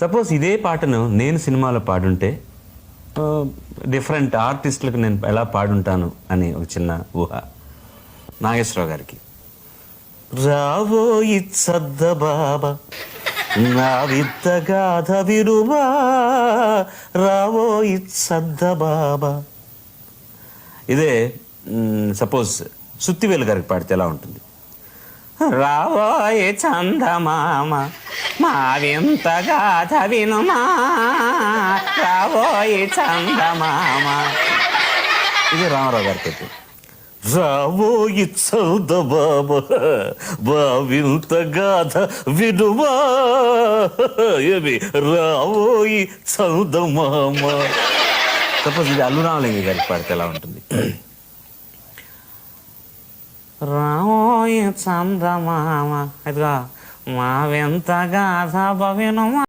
Suppose ఇదే పాటను నేను సినిమాలో పాడుంటే డిఫరెంట్ ఆర్టిస్టులకు నేను ఎలా పాడుంటాను అని ఒక చిన్న ఊహ నాగేశ్వరరావు గారికి. రావోయి సద్ద బాబా నా విత్త గాథ విరువా రావోయి సద్ద బాబా. ఇదే సపోజ్ సుత్తివేలు గారికి పాడితే ఎలా ఉంటుంది? రావోయే చందమామ మా వింత గాథ వినుమా రావోయే చందమామ. ఇది రామారావు గారికి అయితే రావోయి చౌద బాబా బా వింత గాథ వినుమా ఏమి? రావోయి చౌద మామ సపోజ్ ఇది అల్లు రామలింగ గారికి పాడితే ఎలా ఉంటుంది? రామోయ చందమామ. ఇదిగా మా వింత గాథ వినుమా